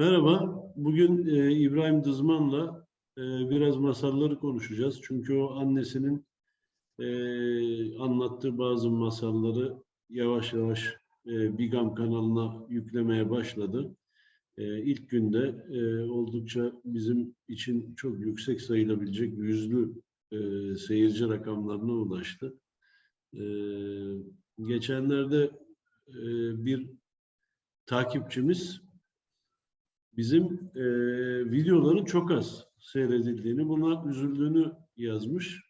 Merhaba, bugün e, İbrahim Dızman'la e, biraz masalları konuşacağız. Çünkü o annesinin e, anlattığı bazı masalları yavaş yavaş e, Bigam kanalına yüklemeye başladı. E, ilk günde e, oldukça bizim için çok yüksek sayılabilecek yüzlü e, seyirci rakamlarına ulaştı. E, geçenlerde e, bir takipçimiz bizim e, videoların çok az seyredildiğini, buna üzüldüğünü yazmış.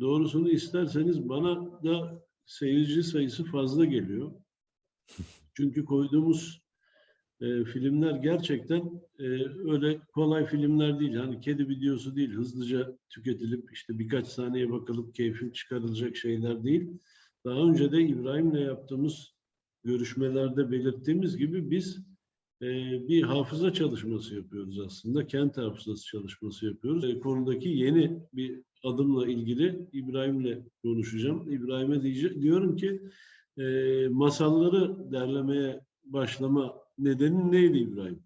Doğrusunu isterseniz bana da seyirci sayısı fazla geliyor. Çünkü koyduğumuz e, filmler gerçekten e, öyle kolay filmler değil. Hani kedi videosu değil, hızlıca tüketilip işte birkaç saniye bakılıp keyfin çıkarılacak şeyler değil. Daha önce de İbrahim'le yaptığımız görüşmelerde belirttiğimiz gibi biz bir hafıza çalışması yapıyoruz aslında. Kent hafızası çalışması yapıyoruz. E, konudaki yeni bir adımla ilgili İbrahim'le konuşacağım. İbrahim'e diyorum ki e, masalları derlemeye başlama nedenin neydi İbrahim?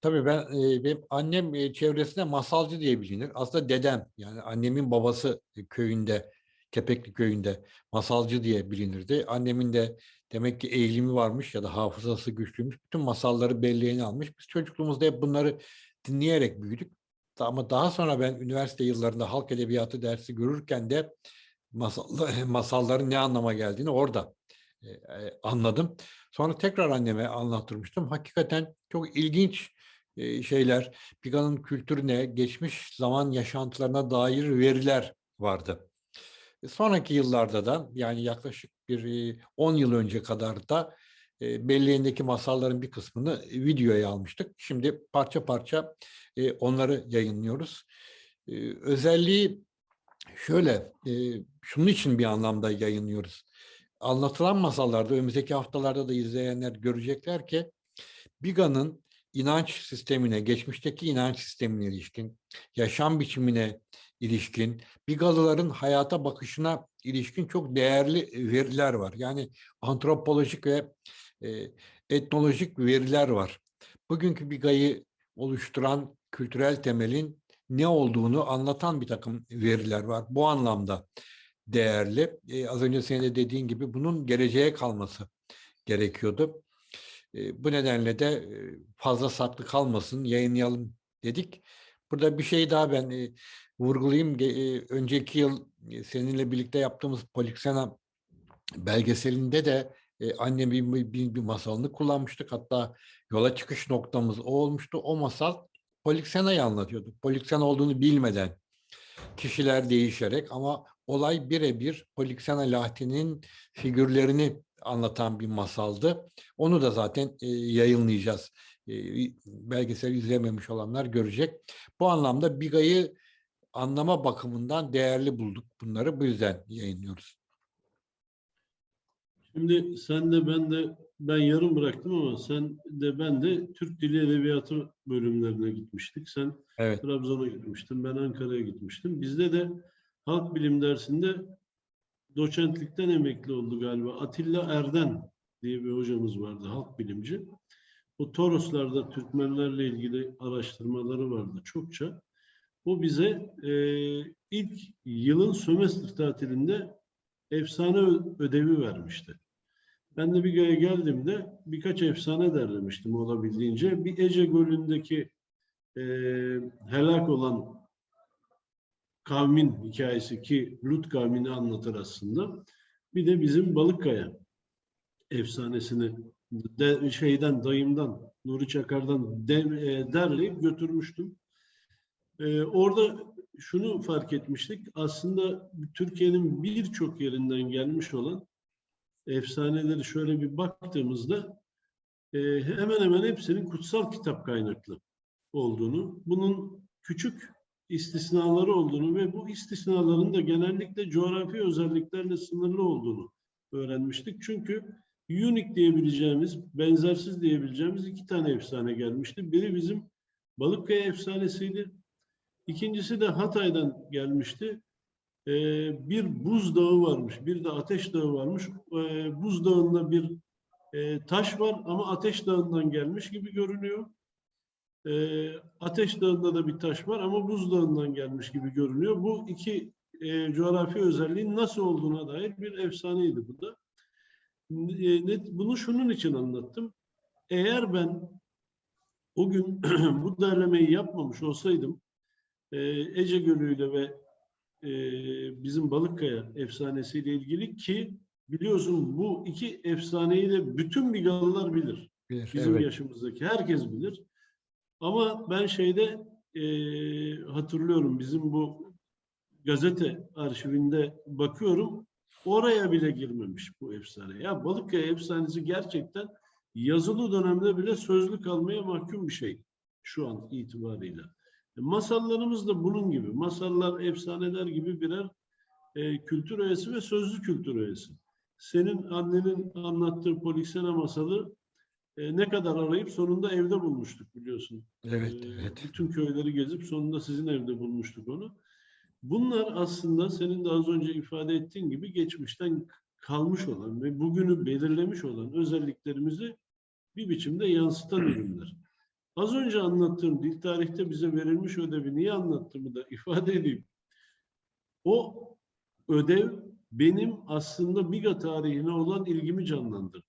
Tabii ben e, benim annem çevresinde masalcı diye bilinir. Aslında dedem yani annemin babası köyünde Kepekli köyünde masalcı diye bilinirdi. Annemin de demek ki eğilimi varmış ya da hafızası güçlüymüş. Bütün masalları belleğine almış. Biz çocukluğumuzda hep bunları dinleyerek büyüdük. Ama daha sonra ben üniversite yıllarında halk edebiyatı dersi görürken de masal, masalların ne anlama geldiğini orada e, e, anladım. Sonra tekrar anneme anlattırmıştım. Hakikaten çok ilginç e, şeyler, Biga'nın kültürüne, geçmiş zaman yaşantılarına dair veriler vardı. E, Sonraki yıllarda da yani yaklaşık bir e, 10 yıl önce kadar da e, belleğindeki masalların bir kısmını e, videoya almıştık. Şimdi parça parça e, onları yayınlıyoruz. E, Özelliği şöyle, e, şunun için bir anlamda yayınlıyoruz. Anlatılan masallarda önümüzdeki haftalarda da izleyenler görecekler ki Biga'nın inanç sistemine, geçmişteki inanç sistemine ilişkin, yaşam biçimine ilişkin, Bigalıların hayata bakışına ilişkin çok değerli veriler var. Yani antropolojik ve e, etnolojik veriler var. Bugünkü Biga'yı oluşturan kültürel temelin ne olduğunu anlatan bir takım veriler var. Bu anlamda değerli. E, az önce senin de dediğin gibi bunun geleceğe kalması gerekiyordu. E, bu nedenle de e, fazla saklı kalmasın, yayınlayalım dedik. Burada bir şey daha ben e, vurgulayayım. E, önceki yıl seninle birlikte yaptığımız Polixena belgeselinde de e, annemin bir, bir, bir masalını kullanmıştık. Hatta yola çıkış noktamız o olmuştu. O masal Polixena'yı anlatıyordu. Polixena olduğunu bilmeden kişiler değişerek ama olay birebir Polixena Lahti'nin figürlerini anlatan bir masaldı. Onu da zaten e, yayınlayacağız. E, belgesel izlememiş olanlar görecek. Bu anlamda Biga'yı anlama bakımından değerli bulduk bunları. Bu yüzden yayınlıyoruz. Şimdi sen de ben de ben yarım bıraktım ama sen de ben de Türk Dili Edebiyatı bölümlerine gitmiştik. Sen Evet. Trabzon'a gitmiştin, ben Ankara'ya gitmiştim. Bizde de halk bilim dersinde doçentlikten emekli oldu galiba. Atilla Erden diye bir hocamız vardı, halk bilimci. O Toroslarda Türkmenlerle ilgili araştırmaları vardı çokça. O bize e, ilk yılın sömestr tatilinde efsane ödevi vermişti. Ben de Biga'ya geldiğimde birkaç efsane derlemiştim olabildiğince. Bir Ece Gölü'ndeki e, helak olan kavmin hikayesi ki Lut kavmini anlatır aslında. Bir de bizim Balıkkaya efsanesini de, şeyden dayımdan Nuri Çakar'dan de, e, derleyip götürmüştüm. E, orada şunu fark etmiştik. Aslında Türkiye'nin birçok yerinden gelmiş olan efsaneleri şöyle bir baktığımızda e, hemen hemen hepsinin kutsal kitap kaynaklı olduğunu, bunun küçük istisnaları olduğunu ve bu istisnaların da genellikle coğrafi özelliklerle sınırlı olduğunu öğrenmiştik. Çünkü unique diyebileceğimiz, benzersiz diyebileceğimiz iki tane efsane gelmişti. Biri bizim Balıkkaya efsanesiydi. İkincisi de Hatay'dan gelmişti. Ee, bir buzdağı varmış, bir de ateş dağı varmış. Ee, buzdağında bir E, taş var ama Ateş Dağı'ndan gelmiş gibi görünüyor. E, Ateş Dağı'nda da bir taş var ama Buz Dağı'ndan gelmiş gibi görünüyor. Bu iki e, coğrafi özelliğin nasıl olduğuna dair bir efsaneydi bu da. E, net, bunu şunun için anlattım. Eğer ben o gün bu derlemeyi yapmamış olsaydım e, Ece Gölü'yle ve e, bizim Balıkkaya efsanesiyle ilgili ki biliyorsun bu iki efsaneyi de bütün Bigalılar bilir. Bilir, Bizim evet. yaşımızdaki herkes bilir. Ama ben şeyde e, hatırlıyorum bizim bu gazete arşivinde bakıyorum oraya bile girmemiş bu efsane. Ya Balıkkaya efsanesi gerçekten yazılı dönemde bile sözlü kalmaya mahkum bir şey şu an itibariyle. E, Masallarımız da bunun gibi. Masallar, efsaneler gibi birer e, kültür öğesi ve sözlü kültür öğesi. Senin annenin anlattığı Poliksena masalı e, ne kadar arayıp sonunda evde bulmuştuk biliyorsun. Evet, Ee, evet. Bütün köyleri gezip sonunda sizin evde bulmuştuk onu. Bunlar aslında senin de az önce ifade ettiğin gibi geçmişten kalmış olan ve bugünü belirlemiş olan özelliklerimizi bir biçimde yansıtan ürünler. Az önce anlattığım dil tarihte bize verilmiş ödevi niye anlattığımı da ifade edeyim. O ödev benim aslında Biga tarihine olan ilgimi canlandırdı.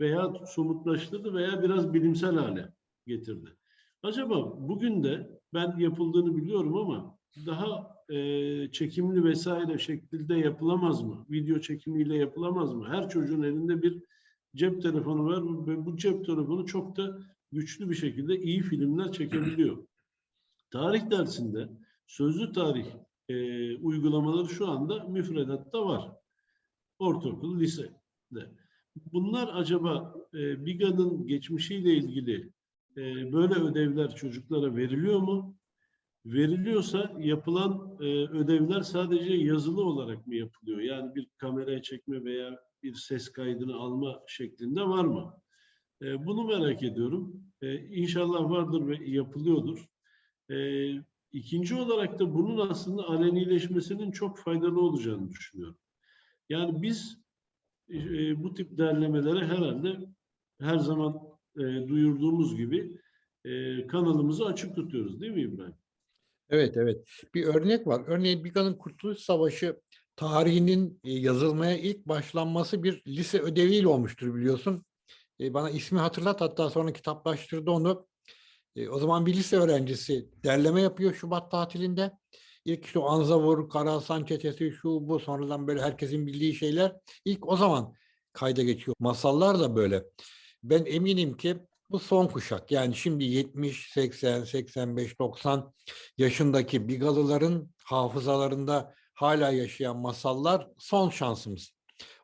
Veya somutlaştırdı veya biraz bilimsel hale getirdi. Acaba bugün de ben yapıldığını biliyorum ama daha e, çekimli vesaire şekilde yapılamaz mı? Video çekimiyle yapılamaz mı? Her çocuğun elinde bir cep telefonu var ve bu cep telefonu çok da güçlü bir şekilde iyi filmler çekebiliyor. Tarih dersinde sözlü tarih e, uygulamaları şu anda müfredatta var. Ortaokul, lisede. Bunlar acaba e, BİGA'nın geçmişiyle ilgili e, böyle ödevler çocuklara veriliyor mu? Veriliyorsa yapılan e, ödevler sadece yazılı olarak mı yapılıyor? Yani bir kameraya çekme veya bir ses kaydını alma şeklinde var mı? E, bunu merak ediyorum. E, inşallah vardır ve yapılıyordur. E, ikinci olarak da bunun aslında alenileşmesinin çok faydalı olacağını düşünüyorum. Yani biz e, bu tip derlemelere herhalde her zaman e, duyurduğumuz gibi e, kanalımızı açık tutuyoruz değil mi İbrahim? Evet, evet. Bir örnek var. Örneğin Biga'nın Kurtuluş Savaşı tarihinin e, yazılmaya ilk başlanması bir lise ödeviyle olmuştur biliyorsun. E, Bana ismi hatırlat hatta sonra kitaplaştırdı onu. E, O zaman bir lise öğrencisi derleme yapıyor Şubat tatilinde. İlk işte Anzavur, Kara Hasan çetesi, şu bu sonradan böyle herkesin bildiği şeyler ilk o zaman kayda geçiyor. Masallar da böyle. Ben eminim ki bu son kuşak yani şimdi 70, 80, 85, 90 yaşındaki Bigalıların hafızalarında hala yaşayan masallar son şansımız.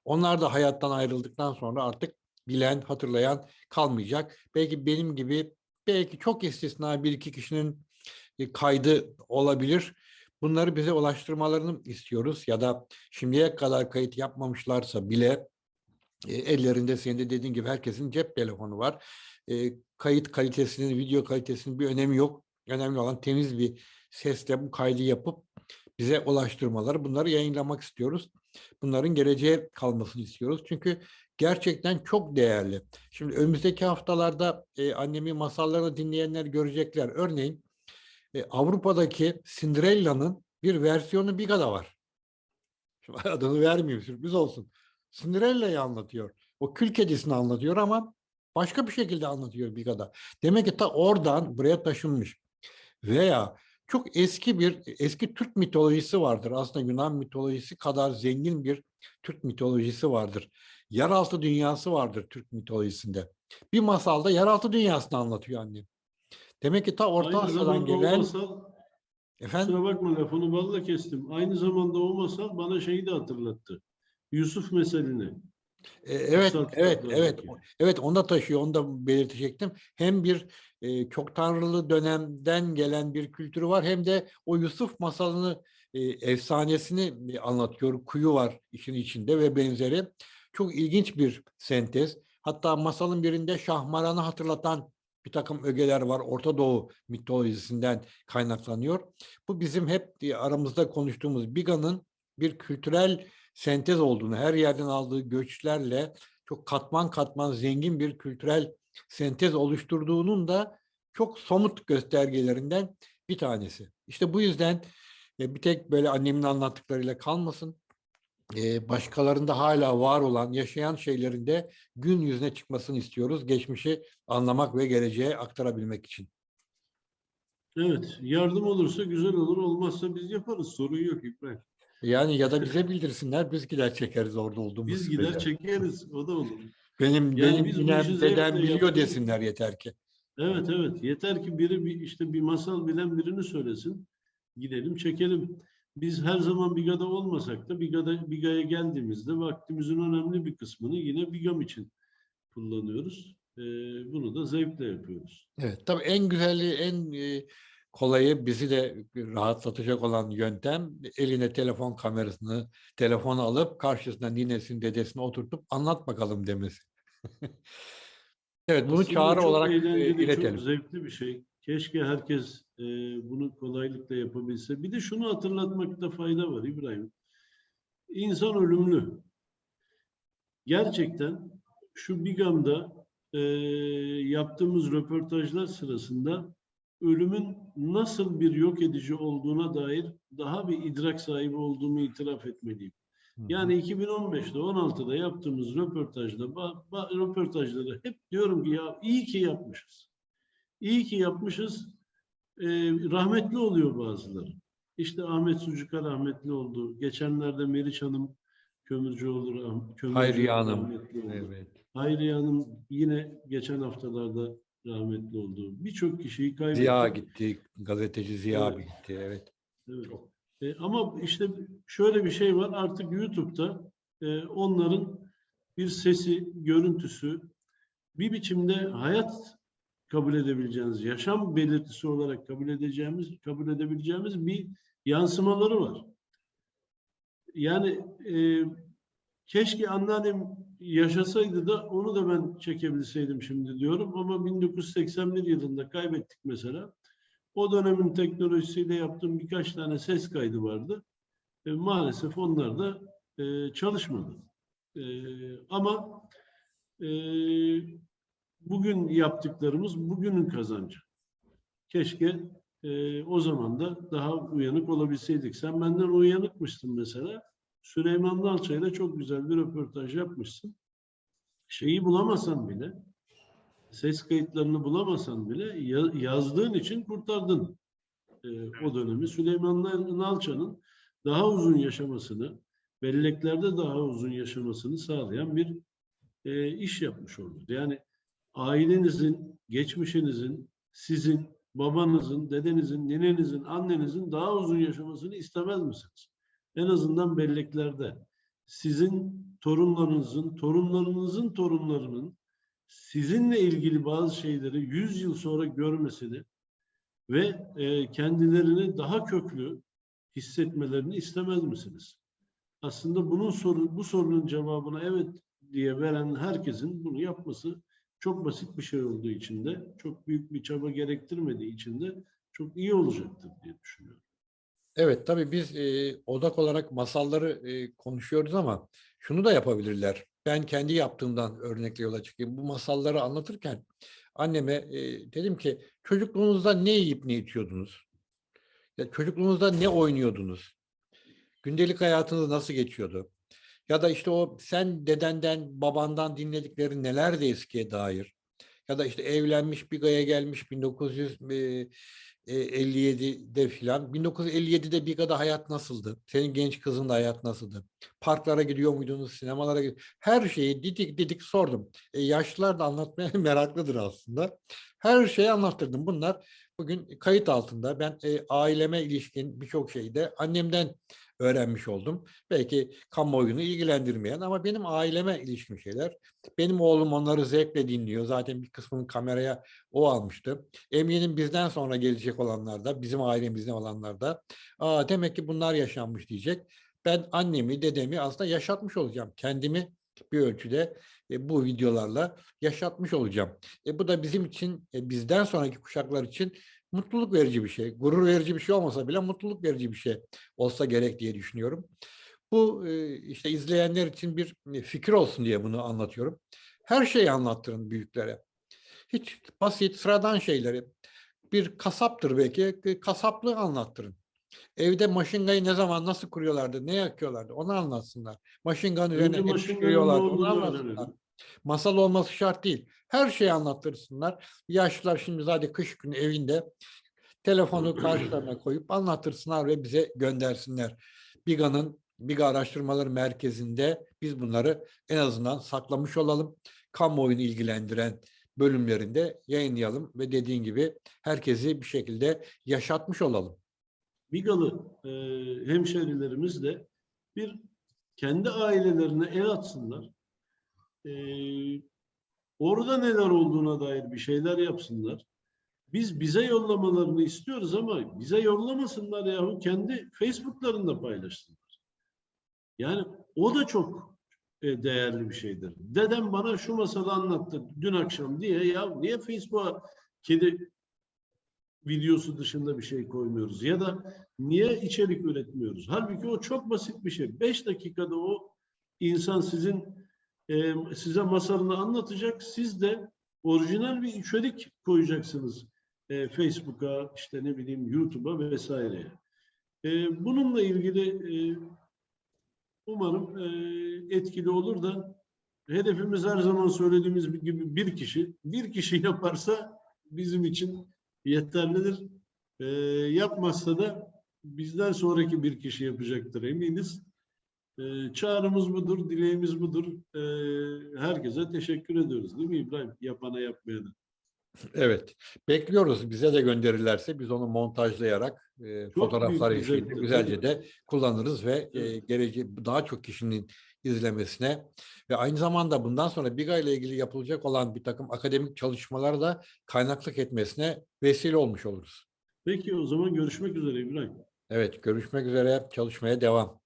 Onlar da hayattan ayrıldıktan sonra artık bilen, hatırlayan kalmayacak. Belki benim gibi belki çok istisna bir iki kişinin e, kaydı olabilir. Bunları bize ulaştırmalarını istiyoruz ya da şimdiye kadar kayıt yapmamışlarsa bile e, ellerinde senin de dediğin gibi herkesin cep telefonu var. E, kayıt kalitesinin, video kalitesinin bir önemi yok. Önemli olan temiz bir sesle bu kaydı yapıp bize ulaştırmaları. Bunları yayınlamak istiyoruz. Bunların geleceğe kalmasını istiyoruz. Çünkü gerçekten çok değerli. Şimdi önümüzdeki haftalarda e, annemin masallarını dinleyenler görecekler. Örneğin e, Avrupa'daki Cinderella'nın bir versiyonu Biga'da var. Şimdi adını vermeyeyim sürpriz olsun. Cinderella'yı anlatıyor. O kül kedisini anlatıyor ama başka bir şekilde anlatıyor Biga'da. Demek ki ta oradan buraya taşınmış. Veya çok eski bir eski Türk mitolojisi vardır. Aslında Yunan mitolojisi kadar zengin bir Türk mitolojisi vardır. Yeraltı dünyası vardır Türk mitolojisinde. Bir masalda yeraltı dünyasını anlatıyor annem. Demek ki ta Orta Aynı Asya'dan gelen masal, efendim kusura bakma lafını balla kestim. Aynı zamanda o masal bana şeyi de hatırlattı. Yusuf meselini. E, evet kutsal evet evet evet onu da taşıyor onu da belirtecektim. Hem bir e, çok tanrılı dönemden gelen bir kültürü var hem de o Yusuf masalını e, efsanesini anlatıyor. Kuyu var işin içinde ve benzeri. Çok ilginç bir sentez. Hatta masalın birinde Şahmaran'ı hatırlatan bir takım ögeler var. Orta Doğu mitolojisinden kaynaklanıyor. Bu bizim hep aramızda konuştuğumuz Biga'nın bir kültürel sentez olduğunu, her yerden aldığı göçlerle çok katman katman zengin bir kültürel sentez oluşturduğunun da çok somut göstergelerinden bir tanesi. İşte bu yüzden e, bir tek böyle annemin anlattıklarıyla kalmasın. E, başkalarında hala var olan, yaşayan şeylerin de gün yüzüne çıkmasını istiyoruz. Geçmişi anlamak ve geleceğe aktarabilmek için. Evet, yardım olursa güzel olur, olmazsa biz yaparız. Sorun yok İbrahim. Yani ya da bize bildirsinler, biz gider çekeriz orada olduğumuz Biz sürece. gider çekeriz, o da olur. Benim Yani benim biz bu zevkle dedem biliyor yapıyoruz. desinler yeter ki. Evet evet. Yeter ki biri bir, işte bir masal bilen birini söylesin. Gidelim çekelim. Biz her zaman Biga'da olmasak da Biga'da Biga'ya geldiğimizde vaktimizin önemli bir kısmını yine Bigam için kullanıyoruz. Ee, bunu da zevkle yapıyoruz. Evet, tabii en güzeli, en e, kolayı bizi de rahatlatacak olan yöntem eline telefon kamerasını, telefonu alıp karşısına ninesini, dedesini oturtup anlat bakalım demesi. Evet, bunu Aslında çağrı çok olarak e, eğlenceli, iletelim. Çok zevkli bir şey. Keşke herkes e, bunu kolaylıkla yapabilse. Bir de şunu hatırlatmakta fayda var İbrahim. İnsan ölümlü. Gerçekten şu Bigam'da e, yaptığımız röportajlar sırasında ölümün nasıl bir yok edici olduğuna dair daha bir idrak sahibi olduğumu itiraf etmeliyim. Yani 2015'te 16'da yaptığımız röportajda röportajları hep diyorum ki ya iyi ki yapmışız. İyi ki yapmışız. Ee, rahmetli oluyor bazıları. İşte Ahmet Sucuk'a rahmetli oldu. Geçenlerde Meriç Hanım Kömürcüoğlu rah- Kömürcü Hayriye Hanım. Evet. Hayriye Hanım yine geçen haftalarda rahmetli oldu. Birçok kişiyi kaybettik. Ziya gitti, gazeteci Ziya Evet. gitti, evet. Evet. E, ama işte şöyle bir şey var artık YouTube'da e, onların bir sesi, görüntüsü bir biçimde hayat kabul edebileceğiniz, yaşam belirtisi olarak kabul edeceğimiz, kabul edebileceğimiz bir yansımaları var. Yani e, keşke anneannem yaşasaydı da onu da ben çekebilseydim şimdi diyorum ama 1981 yılında kaybettik mesela. O dönemin teknolojisiyle yaptığım birkaç tane ses kaydı vardı. E, maalesef onlar da e, çalışmadı. E, ama e, bugün yaptıklarımız bugünün kazancı. Keşke e, o zaman da daha uyanık olabilseydik. Sen benden uyanıkmışsın mesela. Süleyman Dalça ile çok güzel bir röportaj yapmışsın. Şeyi bulamasan bile, ses kayıtlarını bulamasan bile ya- yazdığın için kurtardın e, o dönemi. Süleyman Nalça'nın daha uzun yaşamasını, belleklerde daha uzun yaşamasını sağlayan bir e, iş yapmış olduk. Yani ailenizin, geçmişinizin, sizin, babanızın, dedenizin, ninenizin, annenizin daha uzun yaşamasını istemez misiniz? En azından belleklerde. Sizin torunlarınızın, torunlarınızın torunlarının sizinle ilgili bazı şeyleri 100 yıl sonra görmesini ve e, kendilerini daha köklü hissetmelerini istemez misiniz? Aslında bunun soru, bu sorunun cevabını evet diye veren herkesin bunu yapması çok basit bir şey olduğu için de, çok büyük bir çaba gerektirmediği için de çok iyi olacaktır diye düşünüyorum. Evet tabii biz e, odak olarak masalları e, konuşuyoruz ama şunu da yapabilirler. Ben kendi yaptığımdan örnekle yola çıkayım. Bu masalları anlatırken anneme e, dedim ki çocukluğunuzda ne yiyip ne içiyordunuz? Ya çocukluğunuzda ne oynuyordunuz? Gündelik hayatınız nasıl geçiyordu? Ya da işte o sen dedenden, babandan dinledikleri nelerdi eskiye dair? Ya da işte evlenmiş bir gaya gelmiş 1957'de filan. 1957'de Biga'da hayat nasıldı? Senin genç kızın da hayat nasıldı? Parklara gidiyor muydunuz? Sinemalara gidiyor Her şeyi didik didik sordum. E, yaşlılar da anlatmaya meraklıdır aslında. Her şeyi anlattırdım. Bunlar bugün kayıt altında. Ben e, aileme ilişkin birçok şeyi de annemden öğrenmiş oldum. Belki kamuoyunu ilgilendirmeyen ama benim aileme ilişkin şeyler. Benim oğlum onları zevkle dinliyor. Zaten bir kısmını kameraya o almıştı. Eminim bizden sonra gelecek olanlar da, bizim ailemizden olanlar da Aa, demek ki bunlar yaşanmış diyecek. Ben annemi, dedemi aslında yaşatmış olacağım. Kendimi bir ölçüde e, bu videolarla yaşatmış olacağım. E, bu da bizim için, e, bizden sonraki kuşaklar için mutluluk verici bir şey. Gurur verici bir şey olmasa bile mutluluk verici bir şey olsa gerek diye düşünüyorum. Bu e, işte izleyenler için bir e, fikir olsun diye bunu anlatıyorum. Her şeyi anlattırın büyüklere. Hiç basit, sıradan şeyleri. Bir kasaptır belki, e, kasaplığı anlattırın. Evde maşingayı ne zaman nasıl kuruyorlardı, ne yakıyorlardı onu anlatsınlar. Maşinganın üzerine et pişiriyorlardı onu anlatsınlar. Masal olması şart değil. Her şeyi anlattırsınlar. Yaşlılar şimdi zaten kış günü evinde telefonu karşılarına koyup anlattırsınlar ve bize göndersinler. Biga'nın Biga Araştırmaları Merkezi'nde biz bunları en azından saklamış olalım. Kamuoyunu ilgilendiren bölümlerinde yayınlayalım ve dediğin gibi herkesi bir şekilde yaşatmış olalım. Bigalı e, hemşerilerimiz de bir kendi ailelerine el atsınlar. E, orada neler olduğuna dair bir şeyler yapsınlar. Biz bize yollamalarını istiyoruz ama bize yollamasınlar yahu kendi Facebook'larında paylaşsınlar. Yani o da çok e, değerli bir şeydir. Dedem bana şu masalı anlattı dün akşam diye ya niye Facebook'a kedi videosu dışında bir şey koymuyoruz ya da niye içerik üretmiyoruz? Halbuki o çok basit bir şey. Beş dakikada o insan sizin e, size masalını anlatacak. Siz de orijinal bir içerik koyacaksınız e, Facebook'a, işte ne bileyim YouTube'a vesaireye. E, bununla ilgili e, umarım e, etkili olur da hedefimiz her zaman söylediğimiz gibi bir kişi. Bir kişi yaparsa bizim için yeterlidir. E, yapmazsa da bizden sonraki bir kişi yapacaktır eminiz. E, çağrımız budur, dileğimiz budur. E, herkese teşekkür ediyoruz değil mi İbrahim? Yapana yapmayana. Evet. Bekliyoruz. Bize de gönderirlerse biz onu montajlayarak e, fotoğraflar eşliğinde güzelce de kullanırız ve e, Evet. gelece daha çok kişinin izlemesine ve aynı zamanda bundan sonra Biga ile ilgili yapılacak olan bir takım akademik çalışmalara da kaynaklık etmesine vesile olmuş oluruz. Peki o zaman görüşmek üzere İbrahim. Evet, görüşmek üzere. Çalışmaya devam.